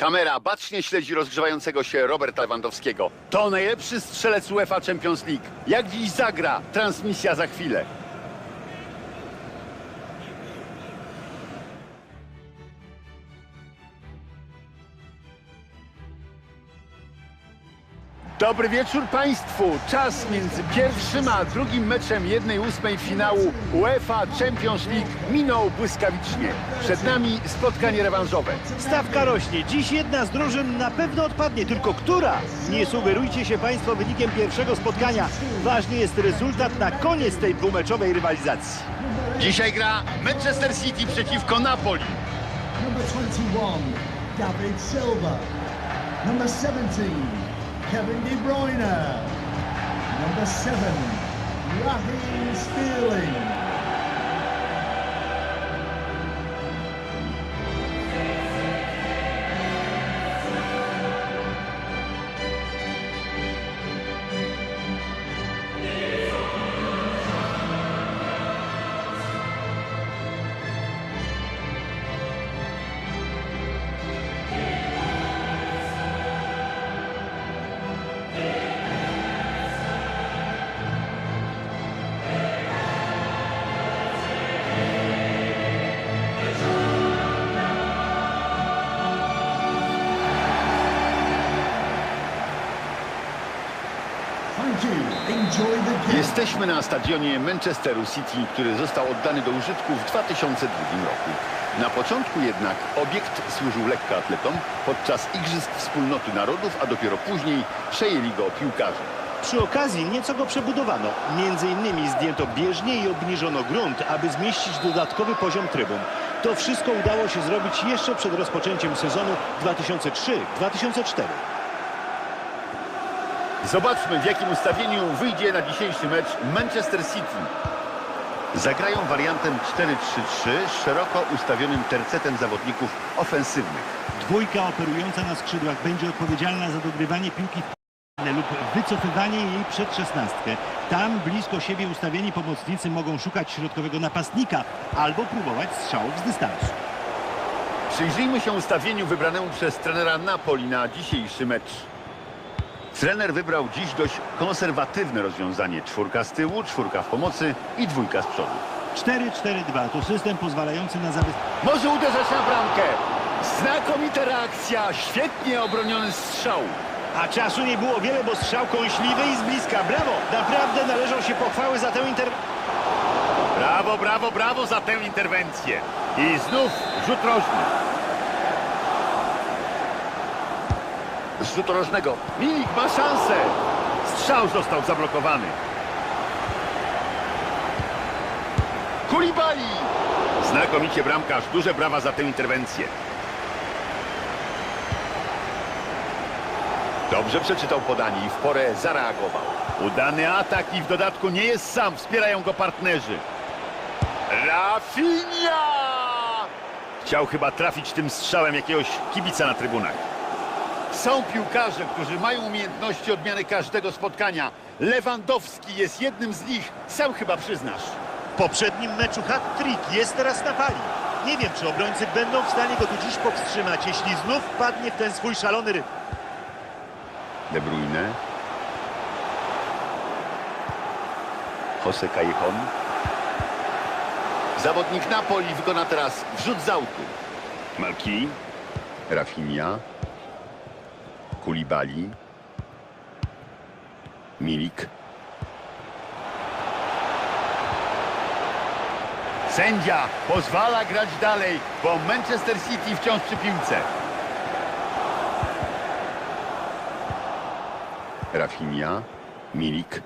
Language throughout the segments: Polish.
Kamera bacznie śledzi rozgrzewającego się Roberta Lewandowskiego. To najlepszy strzelec UEFA Champions League. Jak dziś zagra? Transmisja za chwilę. Dobry wieczór Państwu. Czas między pierwszym a drugim meczem 1-8 finału UEFA Champions League minął błyskawicznie. Przed nami spotkanie rewanżowe. Stawka rośnie. Dziś jedna z drużyn na pewno odpadnie, tylko która? Nie sugerujcie się Państwo wynikiem pierwszego spotkania. Ważny jest rezultat na koniec tej dwumeczowej rywalizacji. Dzisiaj gra Manchester City przeciwko Napoli. Number 21, David Silva. Number 17, Kevin De Bruyne. Number 7, Raheem Sterling. Jesteśmy na stadionie Manchesteru City, który został oddany do użytku w 2002 roku. Na początku jednak obiekt służył lekkoatletom podczas Igrzysk Wspólnoty Narodów, a dopiero później przejęli go piłkarze. Przy okazji nieco go przebudowano. Między innymi zdjęto bieżnię i obniżono grunt, aby zmieścić dodatkowy poziom trybun. To wszystko udało się zrobić jeszcze przed rozpoczęciem sezonu 2003-2004. Zobaczmy w jakim ustawieniu wyjdzie na dzisiejszy mecz Manchester City. Zagrają wariantem 4-3-3 z szeroko ustawionym tercetem zawodników ofensywnych. Dwójka operująca na skrzydłach będzie odpowiedzialna za dogrywanie piłki lub wycofywanie jej przed szesnastkę. Tam blisko siebie ustawieni pomocnicy mogą szukać środkowego napastnika albo próbować strzałów z dystansu. Przyjrzyjmy się ustawieniu wybranemu przez trenera Napoli na dzisiejszy mecz. Trener wybrał dziś dość konserwatywne rozwiązanie. Czwórka z tyłu, czwórka w pomocy i dwójka z przodu. 4-4-2 to system pozwalający na zabezpieczenie. Może uderzać na bramkę. Znakomita reakcja, świetnie obroniony strzał. A czasu nie było wiele, bo strzał kąśliwy i z bliska. Brawo! Naprawdę należą się pochwały za tę inter... Brawo, brawo, brawo za tę interwencję. I znów rzut rożny. Z rzutu rożnego Milik ma szansę. Strzał został zablokowany. Kulibali. Znakomicie bramkarz. Duże brawa za tę interwencję. Dobrze przeczytał podanie i w porę zareagował. Udany atak i w dodatku nie jest sam. Wspierają go partnerzy. Rafinha! Chciał chyba trafić tym strzałem jakiegoś kibica na trybunach. Są piłkarze, którzy mają umiejętności odmiany każdego spotkania. Lewandowski jest jednym z nich. Sam chyba przyznasz. W poprzednim meczu hat-trick jest teraz na pali. Nie wiem, czy obrońcy będą w stanie go tu dziś powstrzymać, jeśli znów padnie w ten swój szalony rytm. De Bruyne. Jose Callejon. Zawodnik Napoli wykona teraz wrzut z autu. Malki. Rafinha. Kulibali. Milik. Sędzia pozwala grać dalej, bo Manchester City wciąż przy piłce. Rafinha, Milik.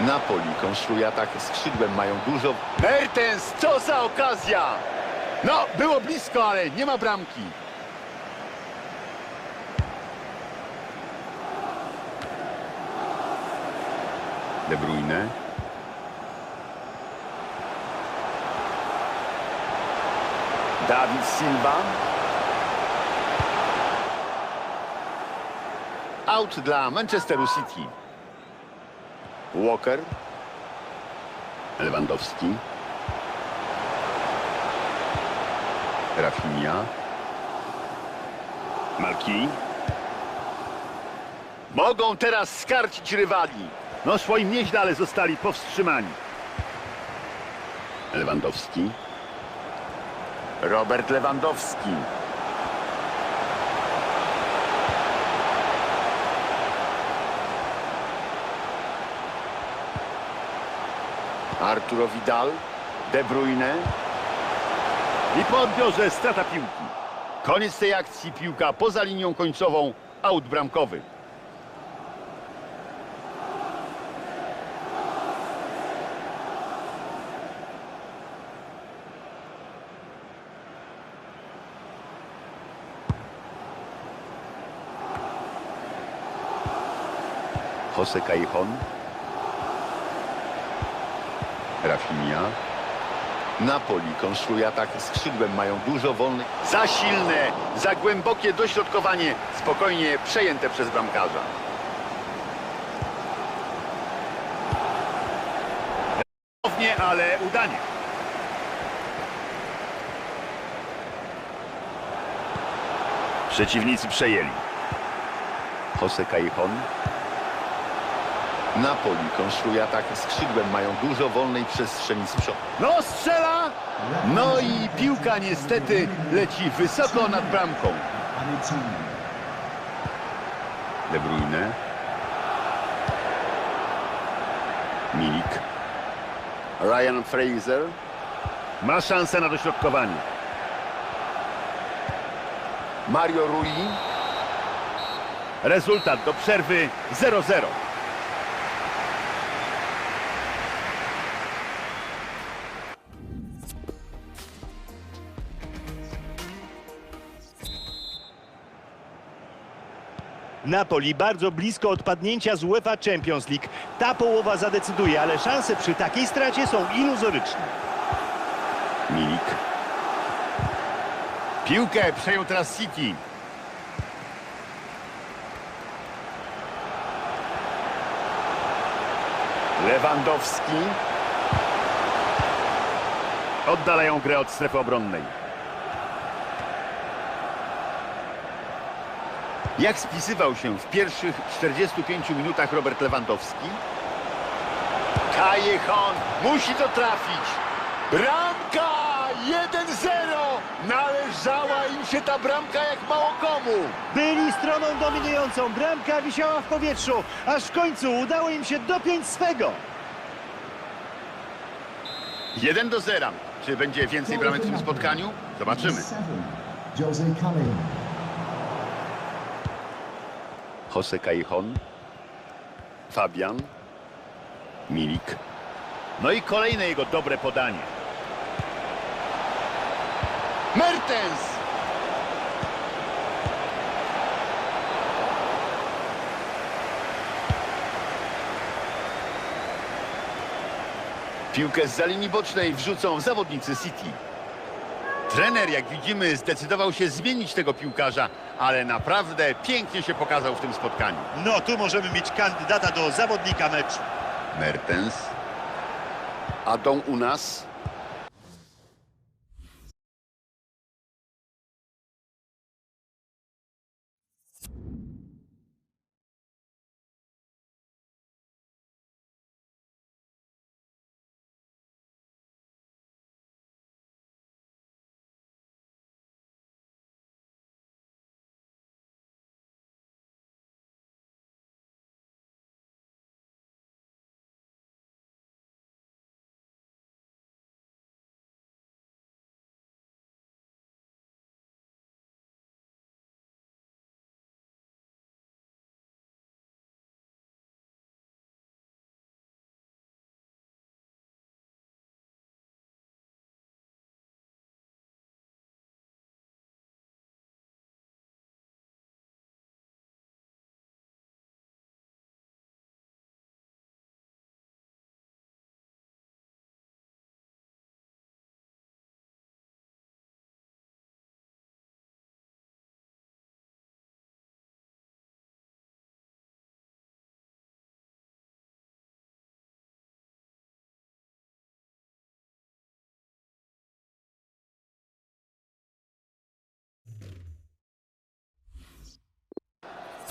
Napoli konstruuje atak skrzydłem, mają dużo... Mertens, co za okazja! No, było blisko, ale nie ma bramki. De Bruyne. David Silva. Out dla Manchesteru City. Walker. Lewandowski. Rafinha. Malki. Mogą teraz skarcić rywali. No szło im nieźle, ale zostali powstrzymani. Lewandowski. Robert Lewandowski. Arturo Vidal. De Bruyne. I po odbiorze strata piłki. Koniec tej akcji. Piłka poza linią końcową. Aut bramkowy. Jose Callejon. Rafinha. Napoli konstruuje atak skrzydłem, mają dużo wolnych. Za silne, za głębokie dośrodkowanie, spokojnie przejęte przez bramkarza. Ponownie, ale udanie. Przeciwnicy przejęli. Jose Callejon. Napoli konstruuje atak skrzydłem, mają dużo wolnej przestrzeni z przodu. No strzela! No i piłka niestety leci wysoko nad bramką. De Bruyne. Milik. Ryan Fraser. Ma szansę na dośrodkowanie. Mario Rui. Rezultat do przerwy 0-0. Napoli bardzo blisko odpadnięcia z UEFA Champions League. Ta połowa zadecyduje, ale szanse przy takiej stracie są iluzoryczne. Milik. Piłkę przejął teraz City. Lewandowski. Oddalają grę od strefy obronnej. Jak spisywał się w pierwszych 45 minutach Robert Lewandowski? Callejon musi to trafić. Bramka 1-0. Należała im się ta bramka jak mało komu. Byli stroną dominującą, bramka wisiała w powietrzu, aż w końcu udało im się dopiąć swego. 1 do 0. Czy będzie więcej bramek w tym spotkaniu? Zobaczymy. Jose Callejon. Jose Callejon. Fabian. Milik. No i kolejne jego dobre podanie. Mertens! Piłkę z linii bocznej wrzucą zawodnicy City. Trener, jak widzimy, zdecydował się zmienić tego piłkarza, ale naprawdę pięknie się pokazał w tym spotkaniu. No tu możemy mieć kandydata do zawodnika meczu. Mertens. Adon u nas.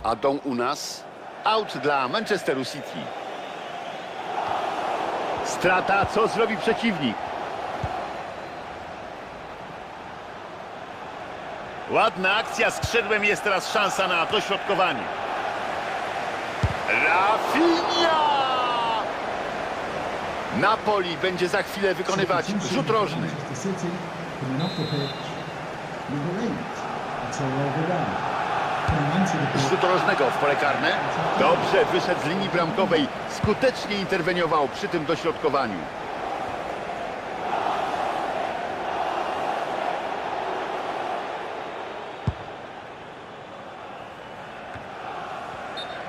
A dom u nas? Out dla Manchesteru City. Strata, co zrobi przeciwnik? Ładna akcja skrzydłem, jest teraz szansa na dośrodkowanie. Rafinha! Napoli będzie za chwilę wykonywać rzut rożny. Rzut rożnego w pole karne. Dobrze wyszedł z linii bramkowej. Skutecznie interweniował przy tym dośrodkowaniu.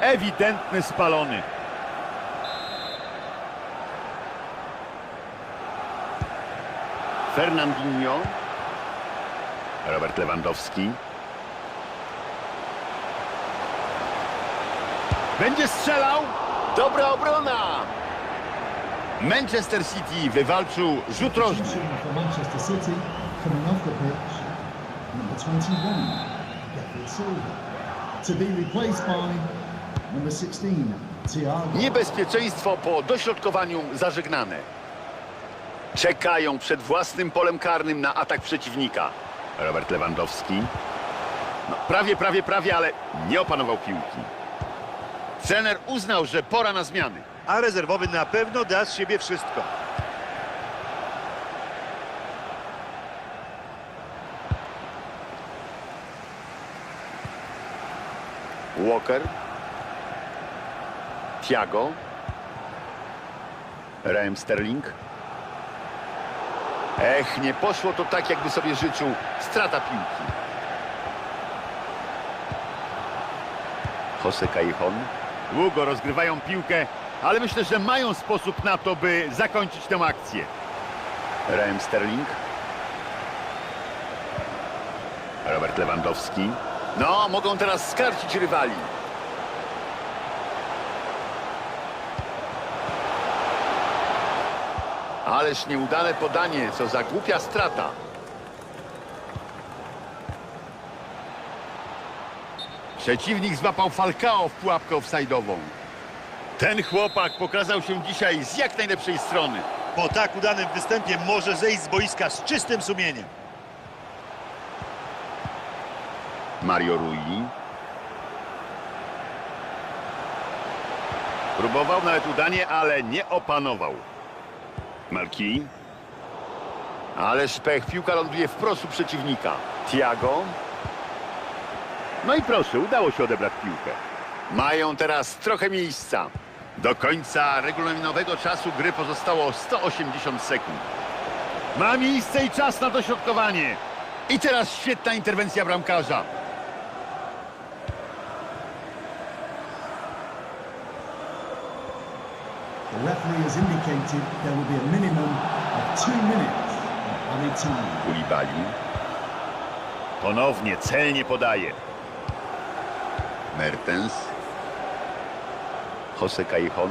Ewidentny spalony. Fernandinho. Robert Lewandowski. Będzie strzelał. Dobra obrona. Manchester City wywalczył rzut rożny. Substitution for Manchester City coming off the pitch. Number 21, David Silva. To be replaced by number 16, Thiago. Niebezpieczeństwo po dośrodkowaniu zażegnane. Czekają przed własnym polem karnym na atak przeciwnika. Robert Lewandowski. No, prawie, prawie, prawie, ale nie opanował piłki. Trener uznał, że pora na zmiany. A rezerwowy na pewno da z siebie wszystko. Walker. Thiago. Raheem Sterling. Ech, nie poszło to tak, jakby sobie życzył. Strata piłki. Jose Callejon. Długo rozgrywają piłkę, ale myślę, że mają sposób na to, by zakończyć tę akcję. Raheem Sterling. Robert Lewandowski. No, mogą teraz skarcić rywali. Ależ nieudane podanie, co za głupia strata. Przeciwnik złapał Falcao w pułapkę offside'ową. Ten chłopak pokazał się dzisiaj z jak najlepszej strony. Po tak udanym występie może zejść z boiska z czystym sumieniem. Mario Rui. Próbował nawet udanie, ale nie opanował. Malki. Ależ pech, piłka ląduje wprost u przeciwnika. Tiago. No i proszę, udało się odebrać piłkę. Mają teraz trochę miejsca. Do końca regulaminowego czasu gry pozostało 180 sekund. Ma miejsce i czas na dośrodkowanie. I teraz świetna interwencja bramkarza. The referee has indicated there will be a minimum of two minutes of added time. Kulibali. Ponownie celnie podaje. Mertens. Jose Callejon.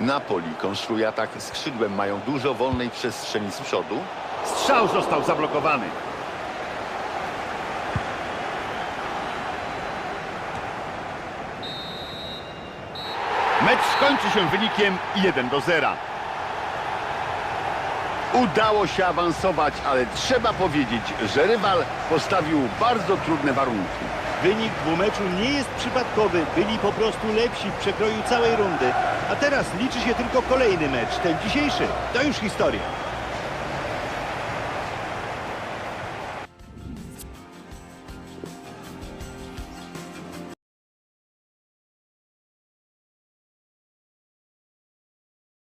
Napoli konstruuje atak skrzydłem. Mają dużo wolnej przestrzeni z przodu. Strzał został zablokowany. Mecz skończy się wynikiem 1 do 0. Udało się awansować, ale trzeba powiedzieć, że rywal postawił bardzo trudne warunki. Wynik dwumeczu nie jest przypadkowy. Byli po prostu lepsi w przekroju całej rundy. A teraz liczy się tylko kolejny mecz, ten dzisiejszy. To już historia.